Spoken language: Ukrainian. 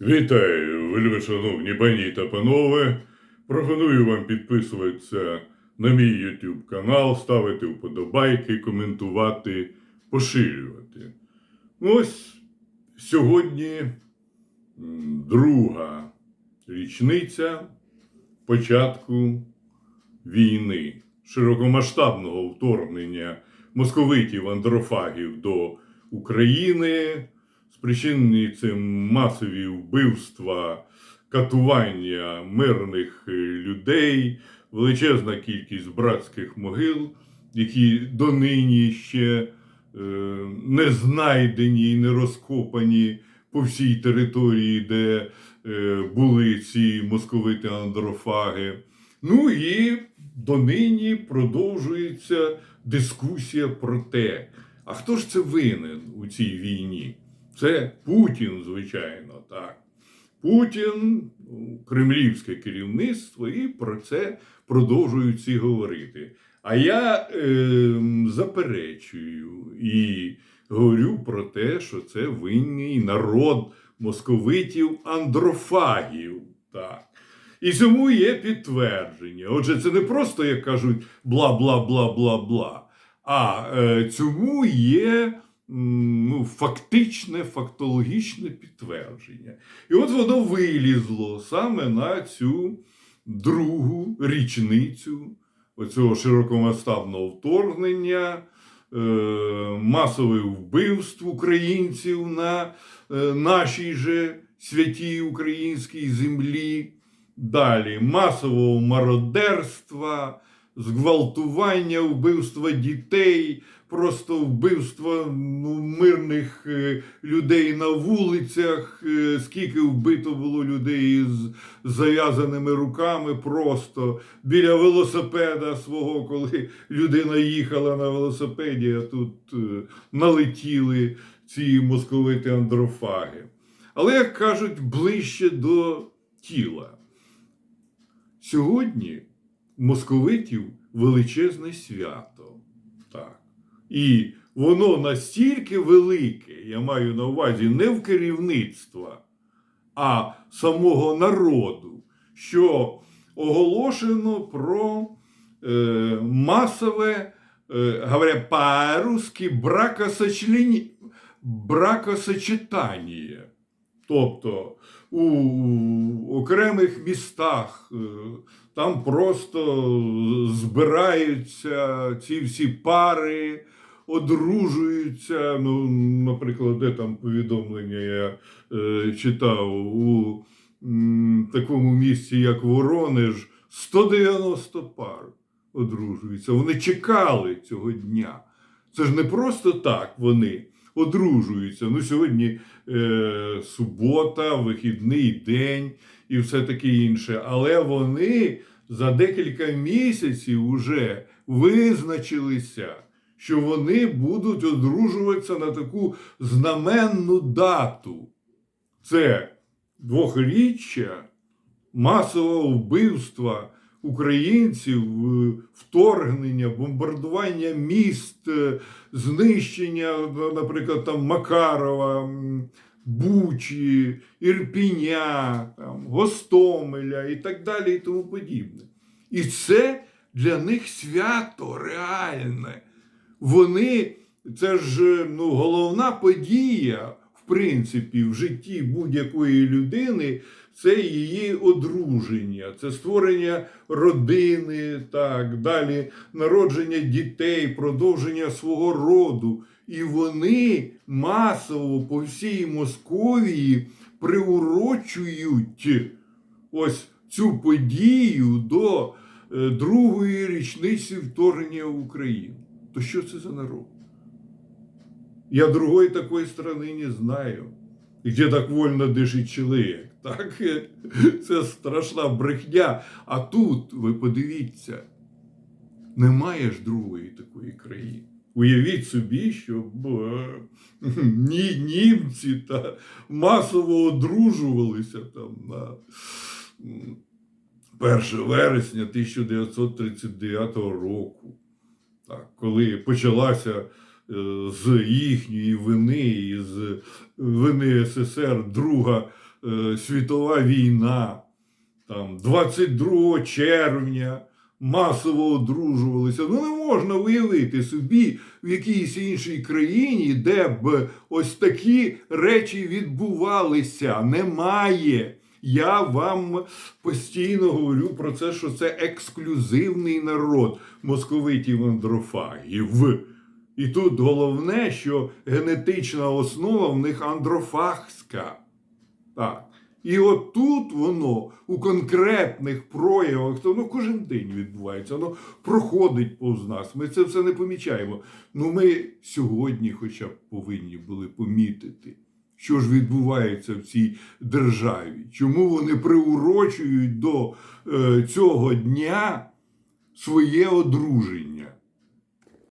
Вітаю, вельми шановні пані та панове. Пропоную вам підписуватися на мій YouTube канал, ставити вподобайки, коментувати, поширювати. Ну, Ось сьогодні друга річниця початку війни, широкомасштабного вторгнення московитів андрофагів до України, спричинені цим масові вбивства, катування мирних е, людей, величезна кількість братських могил, які донині ще е, не знайдені і не розкопані по всій території, де е, були ці московити андрофаги. Ну і донині продовжується дискусія про те, а хто ж це винен у цій війні? Це Путін, звичайно, так. Путін, ну, кремлівське керівництво, і про це продовжують всі говорити. А я е, заперечую і говорю про те, що це винний народ московитів андрофагів. Так. І цьому є підтвердження. Отже, це не просто, як кажуть, бла бла бла бла бла. А е, цьому є ну, фактичне, фактологічне підтвердження. І от воно вилізло саме на цю другу річницю оцього широкомасштабного вторгнення, е, масових вбивств українців на е, нашій же святій українській землі. Далі масового мародерства, зґвалтування, вбивства дітей, просто вбивства ну, мирних е, людей на вулицях. е, Скільки вбито було людей з зав'язаними руками, просто біля велосипеда свого, коли людина їхала на велосипеді, а тут е, налетіли ці московити андрофаги. Але, як кажуть, ближче до тіла. Сьогодні московитів величезне свято. Так. І воно настільки велике, я маю на увазі не в керівництва, а самого народу, що оголошено про е, масове, е, говоря по-русски, бракосочлені... бракосочетання. Тобто у окремих містах е, там просто збираються ці всі пари, одружуються. Ну, наприклад, де там повідомлення я е, читав у м, такому місті, як Воронеж, 190 пар одружуються. Вони чекали цього дня. Це ж не просто так вони одружуються. Ну, сьогодні е, субота, вихідний день і все таке інше. Але вони за декілька місяців вже визначилися, що вони будуть одружуватися на таку знаменну дату. Це двохріччя масового вбивства українців, е, вторгнення, бомбардування міст, е, знищення, ну, наприклад, там Макарова, Бучі, Ірпіня, там, Гостомеля і так далі, і тому подібне. І це для них свято реальне. Вони, це ж ну, головна подія, принципі, в житті будь-якої людини це її одруження, це створення родини, так, далі народження дітей, продовження свого роду. І вони масово по всій Московії приурочують ось цю подію до е, другої річниці вторгнення в Україну. То що це за народ? Я другой такой страны не знаю, где так вольно дишить чоловік. Так? Це страшна брехня. А тут, ви подивіться, немає ж другої такої країни. Уявіть собі, щоб е, ні, німці та масово одружувалися там на 1 вересня 1939 року, так, коли почалася з їхньої вини і з вини СССР Друга е, світова війна, там 22 червня масово одружувалися. Ну не можна уявити собі в якійсь іншій країні, де б ось такі речі відбувалися. Немає. Я вам постійно говорю про це, що це ексклюзивний народ московитів андрофагів. І тут головне, що генетична основа в них андрофагська. Так. І от тут воно у конкретних проявах, то воно кожен день відбувається, воно проходить повз нас. Ми це все не помічаємо. Ну ми сьогодні, хоча б повинні були помітити, що ж відбувається в цій державі, чому вони приурочують до е, цього дня своє одруження.